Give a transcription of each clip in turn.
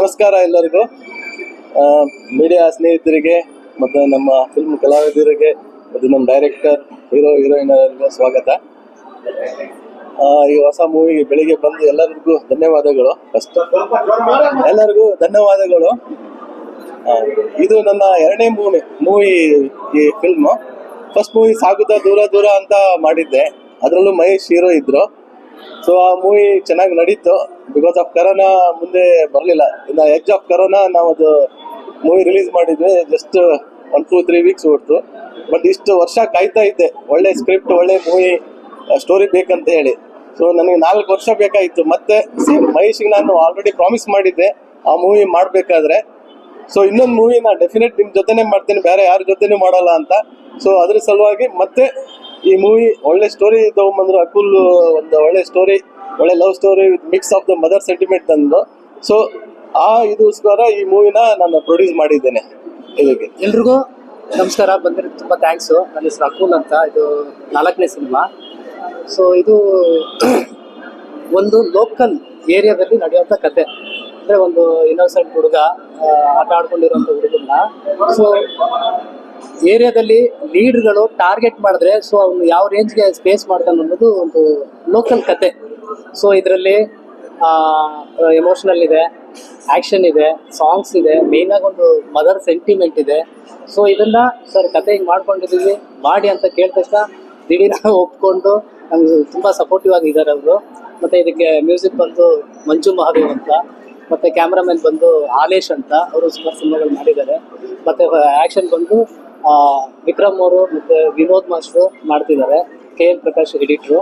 ನಮಸ್ಕಾರ ಎಲ್ಲರಿಗೂ. ಮೀಡಿಯಾ ಸ್ನೇಹಿತರಿಗೆ ಮತ್ತು ನಮ್ಮ ಫಿಲ್ಮ್ ಕಲಾವಿದರಿಗೆ ಮತ್ತು ನಮ್ಮ ಡೈರೆಕ್ಟರ್ ಹೀರೋ ಹೀರೋಯಿನರಿಗೂ ಸ್ವಾಗತ. ಈ ಹೊಸ ಮೂವಿಗೆ ಬೆಳಿಗ್ಗೆ ಬಂದು ಎಲ್ಲರಿಗೂ ಧನ್ಯವಾದಗಳು. ಫಸ್ಟ್ ಎಲ್ಲರಿಗೂ ಧನ್ಯವಾದಗಳು. ಇದು ನನ್ನ ಎರಡನೇ ಮೂವಿ ಮೂವಿ ಈ ಫಿಲ್ಮು ಫಸ್ಟ್ ಮೂವಿ ಸಾಗುತ್ತಾ ದೂರ ದೂರ ಅಂತ ಮಾಡಿದ್ದೆ. ಅದರಲ್ಲೂ ಮಹೇಶ್ ಹೀರೋ ಇದ್ರು. ಸೊ ಆ ಮೂವಿ ಚೆನ್ನಾಗಿ ನಡೀತು. ಬಿಕಾಸ್ ಆಫ್ ಕರೋನಾ ಮುಂದೆ ಬರಲಿಲ್ಲ. ಇನ್ನು ಎಜ್ ಆಫ್ ಕರೋನಾ ನಾವು ಅದು ಮೂವಿ ರಿಲೀಸ್ ಮಾಡಿದ್ವಿ just one two three weeks ಹೊಡ್ತು but ಇಷ್ಟು ವರ್ಷ ಕಾಯ್ತಾ ಇದ್ದೆ. ಒಳ್ಳೆ ಸ್ಕ್ರಿಪ್ಟ್ ಒಳ್ಳೆ ಮೂವಿ ಸ್ಟೋರಿ ಬೇಕಂತ ಹೇಳಿ. ಸೊ ನನಗೆ ನಾಲ್ಕು ವರ್ಷ ಬೇಕಾಯಿತು. ಮತ್ತೆ ಸೇಮ್ ಮಹೇಶಿಗೆ ನಾನು ಆಲ್ರೆಡಿ ಪ್ರಾಮಿಸ್ ಮಾಡಿದ್ದೆ, ಆ ಮೂವಿ ಮಾಡಬೇಕಾದ್ರೆ. ಸೊ ಇನ್ನೊಂದು ಮೂವಿ ನಾನು ಡೆಫಿನೆಟ್ ನಿಮ್ಮ ಜೊತೆನೇ ಮಾಡ್ತೀನಿ, ಬೇರೆ ಯಾರ ಜೊತೆನೂ ಮಾಡಲ್ಲ ಅಂತ. ಸೊ ಅದ್ರ ಸಲುವಾಗಿ ಮತ್ತೆ ಈ ಮೂವಿ ಒಳ್ಳೆ ಸ್ಟೋರಿ ತಗೊಂಬಂದ್ರು, ಅಕುಲ್ ಒಂದು ಒಳ್ಳೆ ಸ್ಟೋರಿ ಒಳ್ಳೆ love story with mix of the mother sentiment ತಂದು ಸೊ ಆ ಇದಕ್ಕೋಸ್ಕರ ಈ ಮೂವಿನ ನಾನು ಪ್ರೊಡ್ಯೂಸ್ ಮಾಡಿದ್ದೇನೆ ಇದಕ್ಕೆ ಎಲ್ರಿಗೂ ನಮಸ್ಕಾರ. ಬಂದಿರೋದು ತುಂಬ ಥ್ಯಾಂಕ್ಸು ನನ್ನ ಹೆಸರು ಅಕುಲ್ ಅಂತ. ಇದು ನಾಲ್ಕನೇ ಸಿನಿಮಾ ಸೊ ಇದು ಒಂದು ಲೋಕಲ್ ಏರಿಯಾದಲ್ಲಿ ನಡೆಯುವಂಥ ಕತೆ. ಅಂದರೆ ಒಂದು ಇನ್ನೋಸೆಂಟ್ ಹುಡುಗ ಆಟ ಆಡ್ಕೊಂಡಿರುವಂಥ ಹುಡುಗನ್ನ. ಸೊ ಏರಿಯಾದಲ್ಲಿ ಲೀಡ್ಗಳು ಟಾರ್ಗೆಟ್ ಮಾಡಿದ್ರೆ ಸೊ ಅವನು ಯಾವ ರೇಂಜ್ಗೆ ಸ್ಪೇಸ್ ಮಾಡ್ತಾನೆ ಅನ್ನೋದು ಒಂದು ಲೋಕಲ್ ಕತೆ. ಸೊ ಇದರಲ್ಲಿ ಎಮೋಷನಲ್ ಇದೆ ಆ್ಯಕ್ಷನ್ ಇದೆ ಸಾಂಗ್ಸ್ ಇದೆ ಮೇಯ್ನಾಗಿ ಒಂದು ಮದರ್ ಸೆಂಟಿಮೆಂಟ್ ಇದೆ. ಸೊ ಇದನ್ನ, ಸರ್, ಕತೆ ಹಿಂಗೆ ಮಾಡ್ಕೊಂಡಿದ್ದೀವಿ ಮಾಡಿ ಅಂತ ಕೇಳಿದ ತಕ್ಷಣ ದಿಢೀರ ಒಪ್ಕೊಂಡು ನಮ್ಗೆ ತುಂಬ ಸಪೋರ್ಟಿವ್ ಆಗಿ ಇದ್ದಾರೆ ಅವರು. ಮತ್ತು ಇದಕ್ಕೆ ಮ್ಯೂಸಿಕ್ ಬಂದು ಮಂಜು ಮಹಾದೇವ್ ಅಂತ, ಮತ್ತು ಕ್ಯಾಮ್ರಾಮನ್ ಬಂದು ಆಲೇಶ್ ಅಂತ, ಅವರು ಸುಮಾರು ಸಿನಿಮಾಗಳು ಮಾಡಿದ್ದಾರೆ. ಮತ್ತು ಆ್ಯಕ್ಷನ್ ಬಂದು ವಿಕ್ರಮ್ ಅವರು ಮತ್ತು ವಿನೋದ್ ಮಾಸ್ಟ್ರು ಮಾಡ್ತಿದ್ದಾರೆ, ಕೆ ಎನ್ ಪ್ರಕಾಶ್ ಎಡಿಟ್ರು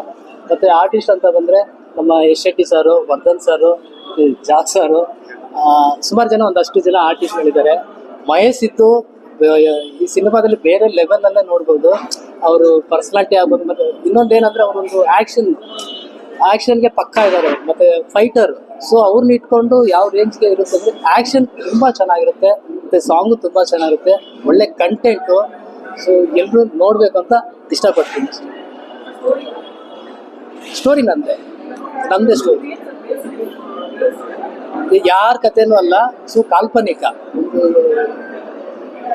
ಮತ್ತು ಆರ್ಟಿಸ್ಟ್ ಅಂತ ಬಂದರೆ ನಮ್ಮ ಯಶ್ ಶೆಟ್ಟಿ ಸಾರು, ವರ್ಧನ್ ಸಾರು ಜಾಕ್ ಸಾರು ಸುಮಾರು ಜನ ಒಂದಷ್ಟು ಜನ ಆರ್ಟಿಸ್ಟ್ಗಳಿದ್ದಾರೆ ಮಹೇಶ್ ಇತ್ತು ಈ ಸಿನಿಮಾದಲ್ಲಿ ಬೇರೆ ಲೆವೆಲಲ್ಲೇ ನೋಡ್ಬೋದು. ಅವರು ಪರ್ಸನಾಲಿಟಿ ಆಗ್ಬೋದು, ಮತ್ತು ಇನ್ನೊಂದೇನಂದ್ರೆ ಅವರೊಂದು ಆ್ಯಕ್ಷನ್ ಆ್ಯಕ್ಷನ್ಗೆ ಪಕ್ಕ ಇದ್ದಾರೆ ಮತ್ತು ಫೈಟರ್ ಸೊ ಅವ್ರನ್ನ ಇಟ್ಕೊಂಡು ಯಾವ ರೇಂಜ್ಗೆ ಇರುತ್ತೆ ಅಂದರೆ ಆ್ಯಕ್ಷನ್ ತುಂಬ ಚೆನ್ನಾಗಿರುತ್ತೆ, ಮತ್ತು ಸಾಂಗು ತುಂಬ ಚೆನ್ನಾಗಿರುತ್ತೆ, ಒಳ್ಳೆ ಕಂಟೆಂಟು ಸೊ ಎಲ್ಲರೂ ನೋಡಬೇಕು ಅಂತ ಇಷ್ಟಪಡ್ತೀನಿ. ಸ್ಟೋರಿ ನಂದೆ. ನಮ್ಮದೇ ಸ್ಟೋರಿ ಯಾರ ಕಥೆನೂ ಅಲ್ಲ ಸೊ ಕಾಲ್ಪನಿಕ.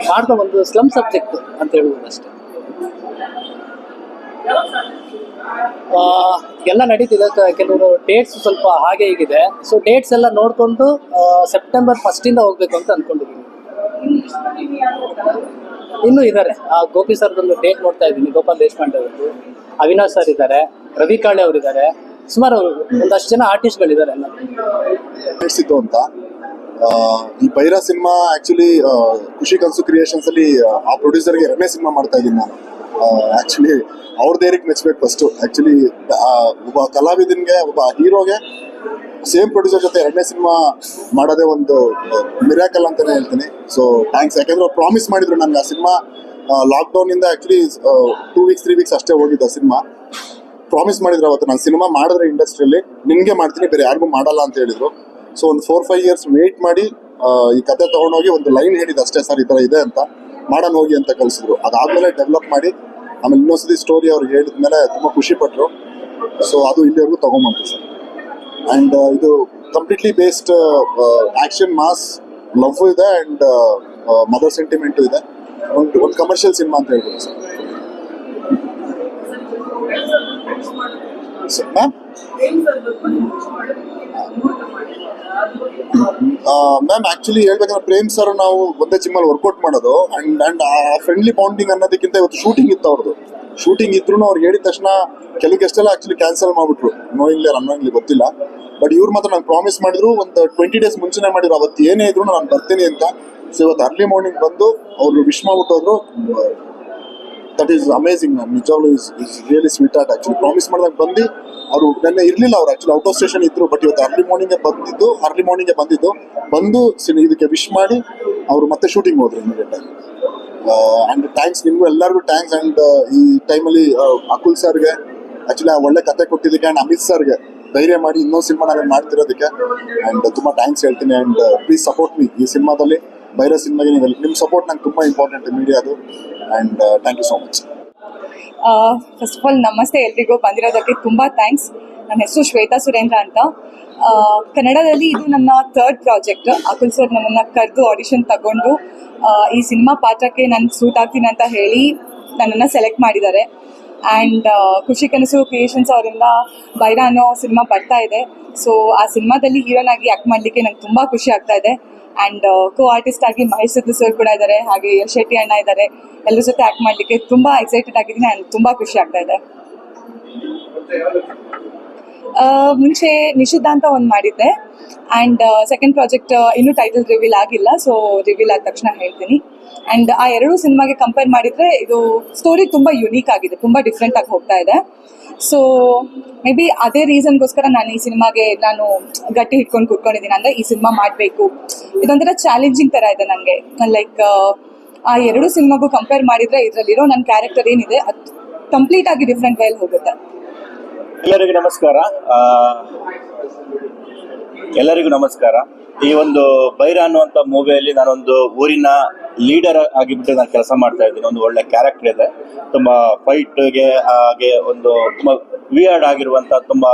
ಒಂದು ಒಂದು ಸ್ಲಮ್ ಸಬ್ಜೆಕ್ಟ್ ಅಂತ ಹೇಳ್ಬೋದು ಅಷ್ಟೇ. ಎಲ್ಲ ನಡೀತಿದೆ. ಕೆಲವರು ಡೇಟ್ಸ್ ಸ್ವಲ್ಪ ಹಾಗೆ ಹೀಗಿದೆ. ಸೊ ಡೇಟ್ಸ್ ಎಲ್ಲ ನೋಡಿಕೊಂಡು ಸೆಪ್ಟೆಂಬರ್ ಫಸ್ಟಿಂದ ಹೋಗ್ಬೇಕು ಅಂತ ಅಂದ್ಕೊಂಡಿದ್ದೀನಿ ಇನ್ನೂ ಇದ್ದಾರೆ ಆ, ಗೋಪಿ ಸರ್ದೊಂದು ಡೇಟ್ ನೋಡ್ತಾ ಇದ್ದೀನಿ. ಗೋಪಾಲ್ ದೇಶಪಾಂಡೆ ಅವರದ್ದು. ಅವಿನಾಶ್ ಸರ್ ಇದ್ದಾರೆ. ರವಿ ಕಾಳೆ ಅವರಿದ್ದಾರೆ. ಸುಮಾರು ಒಂದಷ್ಟು ಜನ ಆರ್ಟಿಸ್ಟ್ಗಳಿದ್ದಾರೆ ಗಳಿದ್ದಾರೆ ನಡೆಸಿದ್ದು ಅಂತ. ಈ ಬೈರಾ ಸಿನಿಮಾ ಆಕ್ಚುಲಿ ಖುಷಿ ಕನ್ಸು ಕ್ರಿಯೇಷನ್ಸ್ ಅಲ್ಲಿ ಆ, ಪ್ರೊಡ್ಯೂಸರ್ ಪ್ರೊಡ್ಯೂಸರ್ಗೆ ಎರಡನೇ ಸಿನಿಮಾ ಮಾಡ್ತಾ ಇದ್ದೀನಿ ನಾನು. ಆಕ್ಚುಲಿ ಅವ್ರ ದೇರಿಗೆ ಮೆಚ್ಚಬೇಕು ಫಸ್ಟ್ ಆಕ್ಚುಲಿ ಒಬ್ಬ ಕಲಾವಿದನ್ಗೆ ಒಬ್ಬ ಹೀರೋಗೆ ಸೇಮ್ ಪ್ರೊಡ್ಯೂಸರ್ ಜೊತೆ ಎರಡನೇ ಸಿನಿಮಾ ಮಾಡೋದೇ ಒಂದು ಮಿರಾಕಲ್ ಅಂತಾನೆ ಹೇಳ್ತೀನಿ. ಸೊ ಥ್ಯಾಂಕ್ಸ್ ಯಾಕಂದ್ರೆ ಅವ್ರು ಪ್ರಾಮಿಸ್ ಮಾಡಿದ್ರು ನನಗೆ ಆ ಸಿನಿಮಾ ಲಾಕ್ಡೌನ್ ಇಂದ actually two weeks three weeks ಅಷ್ಟೇ ಹೋಗಿದ್ದು ಆ ಸಿನಿಮಾ. ಪ್ರಾಮಿಸ್ ಮಾಡಿದ್ರು ಅವತ್ತು. ನಾನು ಸಿನಿಮಾ ಮಾಡಿದ್ರೆ ಇಂಡಸ್ಟ್ರಿಯಲ್ಲಿ ನಿನ್ಗೆ ಮಾಡ್ತೀನಿ, ಬೇರೆ ಯಾರಿಗೂ ಮಾಡಲ್ಲ ಅಂತ ಹೇಳಿದ್ರು. ಸೊ ಒಂದು ಫೋರ್ ಫೈವ್ ಇಯರ್ಸ್ ವೇಟ್ ಮಾಡಿ ಈ ಕತೆ ತಗೊಂಡೋಗಿ ಒಂದು ಲೈನ್ ಹೇಳಿದ ಅಷ್ಟೇ ಸರ್ ಈ ಥರ ಇದೆ ಅಂತ. ಮಾಡೋಣ ಹೋಗಿ ಅಂತ ಕಲಿಸಿದ್ರು ಅದಾದ್ಮೇಲೆ ಡೆವಲಪ್ ಮಾಡಿ, ಆಮೇಲೆ ಇನ್ನೊಂದ್ಸತಿ ಸ್ಟೋರಿ ಅವ್ರಿಗೆ ಹೇಳಿದ್ಮೇಲೆ ತುಂಬ ಖುಷಿ ಪಟ್ಟರು ಸೊ ಅದು ಇಲ್ಲಿವರೆಗೂ ತಗೊಂಬಂತು ಸರ್ ಆ್ಯಂಡ್ ಇದು completely based action mass love ಇದೆ ಆ್ಯಂಡ್ ಮದರ್ ಸೆಂಟಿಮೆಂಟು ಇದೆ. ಒಂದು ಒಂದು ಕಮರ್ಷಿಯಲ್ ಸಿನಿಮಾ ಅಂತ ಹೇಳ್ಬೋದು ಸರ್ ಮ್ಯಾಮ್ ಮ್ಯಾಮ್ ಆಕ್ಚುಲಿ ಹೇಳ್ಬೇಕಂದ್ರೆ ಪ್ರೇಮ್ ಸರ್ ನಾವು ಒಂದೇ ಜಿಮ್ಮಲ್ಲಿ ವರ್ಕೌಟ್ ಮಾಡೋದು. ಅಂಡ್ ಅಂಡ್ ಆ ಫ್ರೆಂಡ್ಲಿ ಬೌಂಡಿಂಗ್ ಅನ್ನೋದಕ್ಕಿಂತ ಇವತ್ತು ಶೂಟಿಂಗ್ ಇತ್ತು ಅವ್ರದ್ದು ಶೂಟಿಂಗ್ ಇದ್ರು ಅವ್ರು ಹೇಳಿದ ತಕ್ಷಣ ಕೆಲವು ಗೆಸ್ಟೆಲ್ಲ ಆಕ್ಚುಲಿ ಕ್ಯಾನ್ಸಲ್ ಮಾಡ್ಬಿಟ್ರು. ನೋಯಿಂಗ್ಲಿ ಅನ್ನೋಂಗ್ಲಿ ಗೊತ್ತಿಲ್ಲ. ಬಟ್ ಇವ್ರು ಮಾತ್ರ ನಂಗೆ ಪ್ರಾಮಿಸ್ ಮಾಡಿದ್ರು ಒಂದು ಟ್ವೆಂಟಿ ಡೇಸ್ ಮುಂಚೆನೆ ಮಾಡಿದ್ರು. ಅವತ್ತು ಏನೇ ಇದ್ರು ನಾನು ಬರ್ತೀನಿ ಅಂತ. ಸೊ ಇವತ್ತು ಅರ್ಲಿ ಮಾರ್ನಿಂಗ್ ಬಂದು ಅವರು ವಿಶ್ ಮಾಡ್ಬಿಟ್ಟೋದ್ರು ದಟ್ ಈಸ್ ಅಮೇಸಿಂಗ್ ಮ್ಯಾಮ್ ನಿಜವಾಗ್ಲೂ is is really sweet art actually promise ಮಾಡಿದಾಗ ಬಂದು ಅವರು ನೆನ್ನೆ ಇರಲಿಲ್ಲ ಅವ್ರು ಆ್ಯಕ್ಚುಲಿ ಔಟ್ ಆಫ್ ಸ್ಟೇಷನ್ ಇದ್ದರು ಬಟ್ ಇವತ್ತು ಅರ್ಲಿ ಮಾರ್ನಿಂಗೇ ಬಂದಿದ್ದು ಅರ್ಲಿ ಮಾರ್ನಿಂಗೇ ಬಂದಿದ್ದು. ಬಂದು ಇದಕ್ಕೆ ವಿಶ್ ಮಾಡಿ ಅವರು ಮತ್ತೆ ಶೂಟಿಂಗ್ ಹೋದ್ರು ಇಮಿಡಿಯೇಟ್ ಆಗಿ. ಆ್ಯಂಡ್ ಥ್ಯಾಂಕ್ಸ್ ನಿಮಗೂ ಎಲ್ಲರಿಗೂ ಥ್ಯಾಂಕ್ಸ್ ಆ್ಯಂಡ್ ಈ ಟೈಮಲ್ಲಿ ಅಕುಲ್ ಸರ್ಗೆ ಆ್ಯಕ್ಚುಲಿ ಆ ಒಳ್ಳೆ ಕತೆ ಕೊಟ್ಟಿದ್ದಕ್ಕೆ ಆ್ಯಂಡ್ ಅಮಿತ್ ಸರ್ಗೆ ಧೈರ್ಯ ಮಾಡಿ ಇನ್ನೊಂದು ಸಿನಿಮಾ ನಾನು ಮಾಡ್ತಿರೋದಕ್ಕೆ. ಆ್ಯಂಡ್ ತುಂಬ ಥ್ಯಾಂಕ್ಸ್ ಹೇಳ್ತೀನಿ ಆ್ಯಂಡ್ ಪ್ಲೀಸ್ ಸಪೋರ್ಟ್ ಮೀ ಈ ಸಿನಿಮಾದಲ್ಲಿ ಬೈರೋ ಸಿನಿಮಾಗೆ ನೀವು ನಿಮ್ಮ ಸಪೋರ್ಟ್ ನಂಗೆ ತುಂಬ important ಮೀಡಿಯಾದು and thank you so much first of all ನಮಸ್ತೆ ಎಲ್ರಿಗೂ. ಬಂದಿರೋದಕ್ಕೆ ತುಂಬ ಥ್ಯಾಂಕ್ಸ್ ನನ್ನ ಹೆಸರು ಶ್ವೇತಾ ಸುರೇಂದ್ರ ಅಂತ. ಕನ್ನಡದಲ್ಲಿ ಇದು ನನ್ನ ಥರ್ಡ್ ಪ್ರಾಜೆಕ್ಟ್ ಅಕುಲ್ ಸರ್ ನನ್ನನ್ನು ಕರೆದು ಆಡಿಷನ್ ತಗೊಂಡು ಈ ಸಿನಿಮಾ ಪಾತ್ರಕ್ಕೆ ನಾನು ಸೂಟ್ ಆಗ್ತೀನಿ ಅಂತ ಹೇಳಿ ನನ್ನನ್ನು ಸೆಲೆಕ್ಟ್ ಮಾಡಿದ್ದಾರೆ. ಆ್ಯಂಡ್ ಖುಷಿ ಕನಸು ಕ್ರಿಯೇಷನ್ಸ್ ಅವರಿಂದ ಬೈರ ಅನ್ನೋ ಸಿನಿಮಾ ಬರ್ತಾ ಇದೆ. ಸೊ ಆ ಸಿನಿಮಾದಲ್ಲಿ ಹೀರೋನಾಗಿ ಆ್ಯಕ್ಟ್ ಮಾಡಲಿಕ್ಕೆ ನಂಗೆ ತುಂಬ ಖುಷಿ ಆಗ್ತಾ ಇದೆ. ಆ್ಯಂಡ್ ಕೋ ಆರ್ಟಿಸ್ಟ್ ಆಗಿ ಮಹೇಶ್ ಸಿದ್ದು ಸರ್ ಕೂಡ ಇದ್ದಾರೆ ಹಾಗೆ ಯಶ್ ಶೆಟ್ಟಿ ಅಣ್ಣ ಇದ್ದಾರೆ ಎಲ್ಲರ ಜೊತೆ ಆ್ಯಕ್ಟ್ ಮಾಡಲಿಕ್ಕೆ ತುಂಬ ಎಕ್ಸೈಟೆಡ್ ಆಗಿದ್ದೀನಿ ಆ್ಯಂಡ್ ತುಂಬ ಖುಷಿ ಆಗ್ತಾ ಇದೆ. ಮುಂಚೆ ನಿಷಿದ್ಧ ಅಂತ ಒಂದು ಮಾಡಿದ್ದೆ. ಆ್ಯಂಡ್ ಸೆಕೆಂಡ್ ಪ್ರಾಜೆಕ್ಟ್ ಇನ್ನೂ ಟೈಟಲ್ ರಿವೀಲ್ ಆಗಿಲ್ಲ ಸೊ ರಿವೀಲ್ ಆದ ತಕ್ಷಣ ಹೇಳ್ತೀನಿ. ಆ್ಯಂಡ್ ಆ ಎರಡು ಸಿನಿಮಾಗೆ ಕಂಪೇರ್ ಮಾಡಿದರೆ ಇದು ಸ್ಟೋರಿ ತುಂಬ ಯುನೀಕ್ ಆಗಿದೆ, ತುಂಬ ಡಿಫ್ರೆಂಟ್ ಆಗಿ ಹೋಗ್ತಾ ಇದೆ. ಸೊ ಮೇ ಬಿ ಅದೇ ರೀಸನ್ಗೋಸ್ಕರ ನಾನು ಈ ಸಿನಿಮಾಗೆ ನಾನು ಗಟ್ಟಿ ಹಿಡ್ಕೊಂಡು ಕೂತ್ಕೊಂಡಿದ್ದೀನಿ ಅಂದರೆ ಈ ಸಿನಿಮಾ ಮಾಡಬೇಕು. ಇದೊಂಥರ ಚಾಲೆಂಜಿಂಗ್ ಥರ ಇದೆ ನನಗೆ ಲೈಕ್ ಆ ಎರಡು ಸಿನಿಮಾಗೂ ಕಂಪೇರ್ ಮಾಡಿದರೆ ಇದರಲ್ಲಿರೋ ನನ್ನ ಕ್ಯಾರೆಕ್ಟರ್ ಏನಿದೆ, ಅದು ಕಂಪ್ಲೀಟ್ ಆಗಿ ಡಿಫ್ರೆಂಟ್ ವೇಲ್ ಹೋಗುತ್ತೆ. ಎಲ್ಲರಿಗೂ ನಮಸ್ಕಾರ. ಎಲ್ಲರಿಗೂ ನಮಸ್ಕಾರ. ಈ ಒಂದು ಬೈರ ಅನ್ನುವಂಥ ಮೂವಿಯಲ್ಲಿ ನಾನೊಂದು ಊರಿನ ಲೀಡರ್ ಆಗಿಬಿಟ್ಟು ನಾನು ಕೆಲಸ ಮಾಡ್ತಾ ಇದ್ದೀನಿ. ಒಂದು ಒಳ್ಳೆ ಕ್ಯಾರೆಕ್ಟರ್ ಇದೆ. ತುಂಬ ಫೈಟ್ಗೆ ಹಾಗೆ ಒಂದು ತುಂಬ ವಿಯರ್ಡ್ ಆಗಿರುವಂಥ ತುಂಬ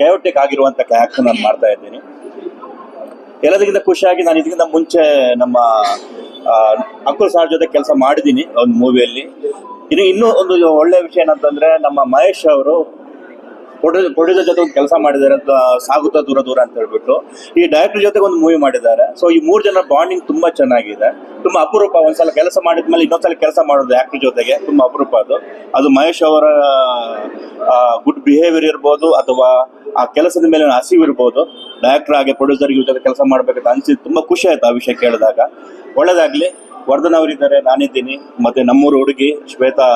ಕೆಯೋಟಿಕ್ ಆಗಿರುವಂಥ ಕ್ಯಾರೆಕ್ಟರ್ ನಾನು ಮಾಡ್ತಾ ಇದ್ದೀನಿ. ಎಲ್ಲದಕ್ಕಿಂತ ಖುಷಿಯಾಗಿ ನಾನು ಇದಕ್ಕಿಂತ ಮುಂಚೆ ನಮ್ಮ ಅಕುಲ್ ಸರ್ ಜೊತೆ ಕೆಲಸ ಮಾಡಿದ್ದೀನಿ ಒಂದು ಮೂವಿಯಲ್ಲಿ. ಇದು ಇನ್ನೂ ಒಂದು ಒಳ್ಳೆ ವಿಷಯ ಏನಂತಂದ್ರೆ ನಮ್ಮ ಮಹೇಶ್ ಅವರು ಪ್ರೊಡ್ಯೂಸರ್ ಪ್ರೊಡ್ಯೂಸರ್ ಜೊತೆ ಕೆಲಸ ಮಾಡಿದ್ದಾರೆ ಅಂತ ಸಾಗುತ್ತಾ ದೂರ ದೂರ ಅಂತ ಹೇಳ್ಬಿಟ್ಟು ಈ ಡೈರೆಕ್ಟರ್ ಜೊತೆ ಒಂದು ಮೂವಿ ಮಾಡಿದ್ದಾರೆ. ಸೊ ಈ ಮೂರು ಜನ ಬಾಂಡಿಂಗ್ ತುಂಬಾ ಚೆನ್ನಾಗಿದೆ. ತುಂಬಾ ಅಪರೂಪ. ಒಂದ್ಸಲ ಕೆಲಸ ಮಾಡಿದ್ಮೇಲೆ ಇನ್ನೊಂದ್ಸಲ ಕೆಲಸ ಮಾಡೋದು ಆಕ್ಟರ್ ಜೊತೆಗೆ ತುಂಬಾ ಅಪರೂಪ ಅದು. ಅದು ಮಹೇಶ್ ಅವರ ಗುಡ್ ಬಿಹೇವಿಯರ್ ಇರ್ಬೋದು ಅಥವಾ ಆ ಕೆಲಸದ ಮೇಲೆ ಹಸಿವು ಇರ್ಬೋದು. ಡೈರೆಕ್ಟರ್ ಆಗಿ ಪ್ರೊಡ್ಯೂಸರ್ ಜೊತೆ ಕೆಲಸ ಮಾಡ್ಬೇಕಂತ ಅನ್ಸಿದ್ದು ತುಂಬಾ ಖುಷಿ ಆಯ್ತು ಆ ವಿಷಯ ಕೇಳಿದಾಗ. ಒಳ್ಳೇದಾಗ್ಲಿ. ವರ್ಧನ್ ಅವರಿದ್ದಾರೆ, ನಾನಿದ್ದೀನಿ. ಮತ್ತೆ ನಮ್ಮೂರು ಹುಡುಗಿ ಶ್ವೇತಾ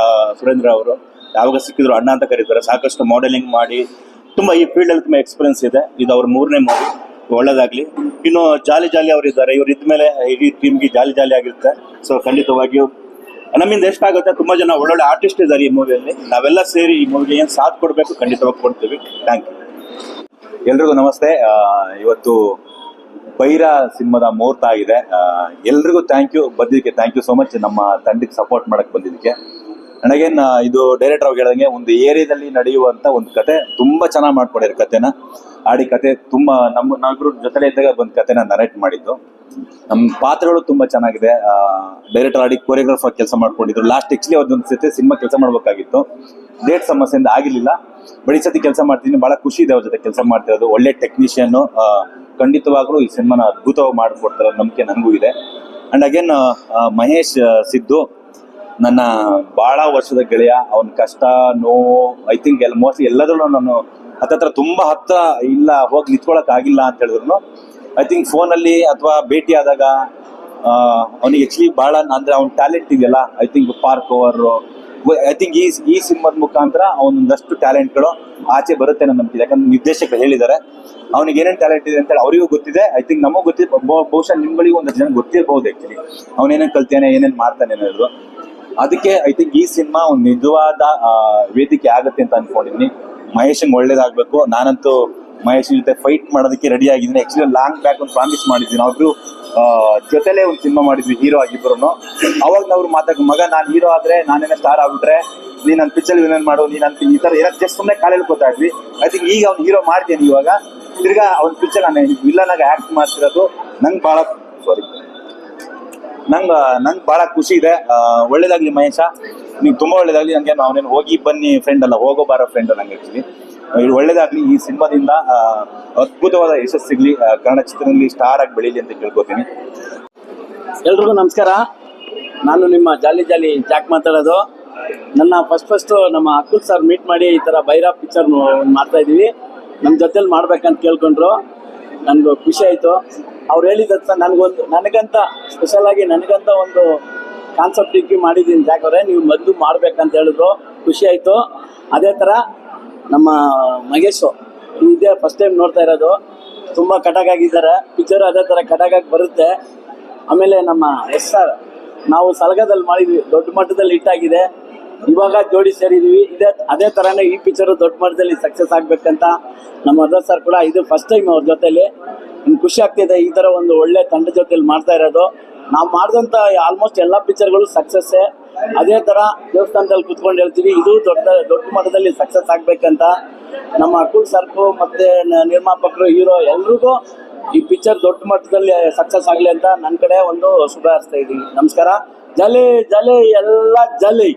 ಸುರೇಂದ್ರ ಅವರು. ಯಾವಾಗ ಸಿಕ್ಕಿದ್ರು ಅಣ್ಣ ಅಂತ ಕರೀತಾರೆ. ಸಾಕಷ್ಟು ಮಾಡೆಲಿಂಗ್ ಮಾಡಿ, ತುಂಬಾ ಈ ಫೀಲ್ಡ್ ಅಲ್ಲಿ ತುಂಬಾ ಎಕ್ಸ್ಪೀರಿಯನ್ಸ್ ಇದೆ. ಇದು ಅವ್ರ ಮೂರನೇ ಮೂವಿ ಒಳ್ಳೇದಾಗ್ಲಿ. ಇನ್ನು ಜಾಲಿ ಜಾಲಿ ಅವರು ಇದ್ದಾರೆ ಇವ್ರು ಇದ್ಮೇಲೆ ಇಡೀ ಟೀಮ್ಗೆ ಜಾಲಿ ಜಾಲಿ ಆಗಿರುತ್ತೆ. ಸೊ ಖಂಡಿತವಾಗಿಯೂ ನಮ್ಮಿಂದ ಎಷ್ಟಾಗುತ್ತೆ ತುಂಬಾ ಜನ ಒಳ್ಳೊಳ್ಳೆ ಆರ್ಟಿಸ್ಟ್ ಇದ್ದಾರೆ ಈ ಮೂವಿಯಲ್ಲಿ ನಾವೆಲ್ಲ ಸೇರಿ ಈ ಮೂವಿಗೆ ಏನ್ ಸಾಥ್ ಕೊಡಬೇಕು, ಖಂಡಿತವಾಗಿ ಕೊಡ್ತೀವಿ. ಥ್ಯಾಂಕ್ ಯು ಎಲ್ರಿಗೂ ನಮಸ್ತೆ. ಇವತ್ತು ಬೈರ ಸಿನಿಮಾದ ಮುಹೂರ್ತ ಆಗಿದೆ. ಎಲ್ರಿಗೂ ಥ್ಯಾಂಕ್ ಯು ಬಂದಿದ್ದಕ್ಕೆ ಥ್ಯಾಂಕ್ ಯು ಸೋ ಮಚ್ ನಮ್ಮ ತಂಡಕ್ಕೆ ಸಪೋರ್ಟ್ ಮಾಡಕ್ಕೆ ಬಂದಿದ್ದಕ್ಕೆ. ನನಗೇನ್ ಇದು ಡೈರೆಕ್ಟರ್ ಅವ್ರು ಹೇಳ್ದಂಗೆ ಒಂದು ಏರಿಯಾದಲ್ಲಿ ನಡೆಯುವಂತ ಒಂದು ಕತೆ ತುಂಬಾ ಚೆನ್ನಾಗಿ ಮಾಡ್ಕೊಂಡಿರೋ ಕತೆನ. ಆಡಿ ಕತೆ ತುಂಬಾ ನಮ್ಮ ನಾಲ್ಕರು ಜೊತೆಲೆ ಇದ್ದಾಗ ಒಂದು ಕತೆನ ನರೇಟ್ ಮಾಡಿದ್ದು. ನಮ್ಮ ಪಾತ್ರಗಳು ತುಂಬಾ ಚೆನ್ನಾಗಿದೆ. ಡೈರೆಕ್ಟರ್ ಆಡಿ ಕೋರಿಯೋಗ್ರಾಫರ್ ಕೆಲಸ ಮಾಡ್ಕೊಂಡಿದ್ರು. ಲಾಸ್ಟ್ ಆಕ್ಚುಲಿ ಅವ್ರದ್ದೊಂದು ಸತಿ ಸಿನಿಮಾ ಕೆಲಸ ಮಾಡ್ಬೇಕಾಗಿತ್ತು. ಡೇಟ್ ಸಮಸ್ಯೆಯಿಂದ ಆಗಿರ್ಲಿಲ್ಲ. ಬಟ್ ಈ ಸತಿ ಕೆಲಸ ಮಾಡ್ತೀನಿ. ಬಹಳ ಖುಷಿ ಇದೆ ಅವ್ರ ಜೊತೆ ಕೆಲಸ ಮಾಡ್ತಿರೋದು. ಒಳ್ಳೆ ಟೆಕ್ನಿಷಿಯನ್ ಖಂಡಿತವಾಗ್ಲೂ ಈ ಸಿನಿಮಾನ ಅದ್ಭುತವಾಗಿ ಮಾಡಿಕೊಡ್ತಾರೋ ನಂಬಿಕೆ ನನಗೂ ಇದೆ. ಅಂಡ್ ಅಗೇನ್ ಮಹೇಶ್ ಸಿದ್ದು ನನ್ನ ಬಹಳ ವರ್ಷದ ಗೆಳೆಯ, ಅವನ ಕಷ್ಟ, ನೋವು ಐ ಥಿಂಕ್ ಎಲ್ಲ ಮೋಸ್ಟ್ಲಿ ಎಲ್ಲದರಲ್ಲೂ ನಾನು ಹತ್ತತ್ರ ತುಂಬಾ ಹತ್ರ ಇಲ್ಲ, ಹೋಗಿ ನಿಂತ್ಕೊಳಕ್ ಆಗಿಲ್ಲ ಅಂತ ಹೇಳಿದ್ರು ಐ ಥಿಂಕ್ ಫೋನಲ್ಲಿ ಅಥವಾ ಭೇಟಿ ಆದಾಗ ಅವನಿಗೆ ಆಕ್ಚುಲಿ ಬಹಳ ಅಂದ್ರೆ ಅವ್ನ ಟ್ಯಾಲೆಂಟ್ ಇದೆಯಲ್ಲ I think park over I think ಈ ಈ ಸಿನಿಮಾದ ಮುಖಾಂತರ ಅವನೊಂದಷ್ಟು ಟ್ಯಾಲೆಂಟ್ಗಳು ಆಚೆ ಬರುತ್ತೆ ನನ್ನ ನಂಬಿಕೆ, ಯಾಕಂದ್ರೆ ನಿರ್ದೇಶಕರು ಹೇಳಿದ್ದಾರೆ. ಅವನಿಗೆ ಏನೇನು ಟ್ಯಾಲೆಂಟ್ ಇದೆ ಅಂತ ಅವರಿಗೂ ಗೊತ್ತಿದೆ ಐ ಥಿಂಕ್ ನಮಗೂ ಗೊತ್ತಿದೆ ಬಹು- ಬಹುಶಃ ನಿಮ್ಗಳಿಗೂ ಒಂದಷ್ಟು ಜನ ಗೊತ್ತಿರಬಹುದು ಆಕ್ಚುಲಿ ಅವನೇನೇನು ಕಲ್ತಾನೆ ಏನೇನು ಮಾಡ್ತಾನೆ ಅನ್ನೋದು. ಅದಕ್ಕೆ ಐ ಥಿಂಕ್ ಈ ಸಿನಿಮಾ ಒಂದು ನಿಜವಾದ ವೇದಿಕೆ ಆಗುತ್ತೆ ಅಂತ ಅನ್ಕೊಂಡಿದ್ದೀನಿ ಮಹೇಶಂಗೆ ಒಳ್ಳೇದಾಗಬೇಕು. ನಾನಂತೂ ಮಹೇಶ್ ಜೊತೆ ಫೈಟ್ ಮಾಡೋದಕ್ಕೆ ರೆಡಿ ಆಗಿದ್ದೀನಿ. ಆಕ್ಚುಲಿ ಲಾಂಗ್ ಬ್ಯಾಕ್ ಒಂದು ಪ್ರಾಮಿಸ್ ಮಾಡಿದ್ದೀನಿ. ಅವ್ರು ಜೊತೆಲೇ ಒಂದು ಸಿನಿಮಾ ಮಾಡಿದ್ವಿ ಹೀರೋ ಆಗಿಬ್ರು ಅವಾಗ ನಾವು ಮಾತಾಡ್ ಮಗ, ನಾನು ಹೀರೋ ಆದ್ರೆ ನಾನೇನೋ ಸ್ಟಾರ್ ಆಗ್ಬಿಟ್ರೆ, ನೀನ್ ನನ್ನ ಪಿಕ್ಚರ್ ವಿಲನ್ ಮಾಡು, ನೀನ್ ಅಂತ ಈ ತರ ಏನೋ ಜಸ್ಟ್ ಸುಮ್ಮನೆ ಕಾಲ ಹೇಳ್ಕೊತಾ ಇದ್ವಿ. ಐ ಥಿಂಕ್ ಈಗ ಅವ್ನು ಹೀರೋ ಮಾಡ್ತೀನಿ ಇವಾಗ. ತಿರ್ಗಾ ಅವ್ನ ಪಿಕ್ಚರ್ ನಾನು ವಿಲನ್ ಆಗಿ ಆಕ್ಟ್ ಮಾಡ್ತಿರೋದು ನಂಗೆ ಬಹಳ ಸಾರಿ ನಂಗ, ನಂಗೆ ಬಹಳ ಖುಷಿ ಇದೆ. ಒಳ್ಳೇದಾಗ್ಲಿ ಮಹೇಶ. ನೀವು ತುಂಬಾ ಒಳ್ಳೇದಾಗ್ಲಿ. ನಂಗೆ ಅವನೇನು ಹೋಗಿ ಬನ್ನಿ ಫ್ರೆಂಡ್ ಅಲ್ಲ. ಹೋಗೋ ಬಾರೋ ಫ್ರೆಂಡ್ ನಂಗೆ ಆ್ಯಕ್ಚುಲಿ ಇದು ಒಳ್ಳೇದಾಗ್ಲಿ. ಈ ಸಿನಿಮಾದಿಂದ ಅದ್ಭುತವಾದ ಯಶಸ್ಸು ಸಿಗ್ಲಿ ಕನ್ನಡ ಚಿತ್ರದಲ್ಲಿ ಸ್ಟಾರ್ ಆಗಿ ಬೆಳೀಲಿ ಅಂತ ಕೇಳ್ಕೊತೀನಿ. ಎಲ್ರಿಗೂ ನಮಸ್ಕಾರ. ನಾನು ನಿಮ್ಮ ಜಾಲಿ ಜಾಲಿ ಜಾಕ್ ಮಾತಾಡೋದು. ನನ್ನ ಫಸ್ಟ್ ಫಸ್ಟು ನಮ್ಮ ಅಕ್ಕುಲ್ ಸರ್ ಮೀಟ್ ಮಾಡಿ ಈ ಥರ ಬೈರಾ ಪಿಕ್ಚರ್ ಮಾಡ್ತಾ ಇದ್ದೀವಿ. ನಮ್ಮ ಜೊತೇಲಿ ಮಾಡ್ಬೇಕಂತ ಕೇಳ್ಕೊಂಡ್ರು. ನನಗೂ ಖುಷಿ ಆಯಿತು. ಅವ್ರು ಹೇಳಿದಂತ ನನಗೊಂದು, ನನಗಂತ ಸ್ಪೆಷಲ್ ಆಗಿ ನನಗಂತ ಒಂದು ಕಾನ್ಸೆಪ್ಟ್ ಇಕ್ಕಿ ಮಾಡಿದ್ದೀನಿ ಯಾಕಂದ್ರೆ ನೀವು ಮದ್ದು ಮಾಡ್ಬೇಕಂತ ಹೇಳಿದ್ರು. ಖುಷಿ ಆಯ್ತು. ಅದೇ ಥರ ನಮ್ಮ ಮಹೇಶು ಇದೇ ಫಸ್ಟ್ ಟೈಮ್ ನೋಡ್ತಾ ಇರೋದು. ತುಂಬ ಕಟಾಗಾಗಿದ್ದಾರೆ ಪಿಕ್ಚರ್ ಅದೇ ಥರ ಕಟಾಗಾಗಿ ಬರುತ್ತೆ. ಆಮೇಲೆ ನಮ್ಮ ಎಸ್ ಸರ್ ನಾವು ಸಲಗದಲ್ಲಿ ಮಾಡಿದ್ವಿ. ದೊಡ್ಡ ಮಟ್ಟದಲ್ಲಿ ಹಿಟ್ ಆಗಿದೆ. ಇವಾಗ ಜೋಡಿ ಸೇರಿದೀವಿ. ಇದೇ, ಅದೇ ಥರನೇ ಈ ಪಿಕ್ಚರು ದೊಡ್ಡ ಮಟ್ಟದಲ್ಲಿ ಸಕ್ಸಸ್ ಆಗಬೇಕಂತ ನಮ್ಮ ಅದರ್ ಸರ್ ಕೂಡ ಇದು ಫಸ್ಟ್ ಟೈಮ್ ಅವ್ರ ಜೊತೆಲಿ. ಖುಷಿ ಆಗ್ತಿದೆ ಈ ಥರ ಒಂದು ಒಳ್ಳೆ ತಂಡ ಜೊತೆಲಿ ಮಾಡ್ತಾ ಇರೋದು. ನಾವು ಮಾಡಿದಂಥ ಆಲ್ಮೋಸ್ಟ್ ಎಲ್ಲ ಪಿಕ್ಚರ್ಗಳು ಸಕ್ಸಸ್ಸೇ ಅದೇ ತರ ದೇವಸ್ಥಾನದಲ್ಲಿ ಕುತ್ಕೊಂಡು ಹೇಳ್ತೀವಿ, ಇದು ದೊಡ್ಡ ದೊಡ್ಡ ಮಟ್ಟದಲ್ಲಿ ಸಕ್ಸಸ್ ಆಗಬೇಕಂತ. ನಮ್ಮ ಅಕುಲ್ ಸರ್ಕು ಮತ್ತೆ ನಿರ್ಮಾಪಕರು, ಹೀರೋ ಎಲ್ರಿಗೂ ಈ ಪಿಕ್ಚರ್ ದೊಡ್ಡ ಮಟ್ಟದಲ್ಲಿ ಸಕ್ಸಸ್ ಆಗಲಿ ಅಂತ ನನ್ನ ಕಡೆ ಒಂದು ಶುಭ ಹಾರಿಸ್ತಾ ನಮಸ್ಕಾರ. ಜಲಿ ಜಲೆ ಎಲ್ಲ ಜಲಿ.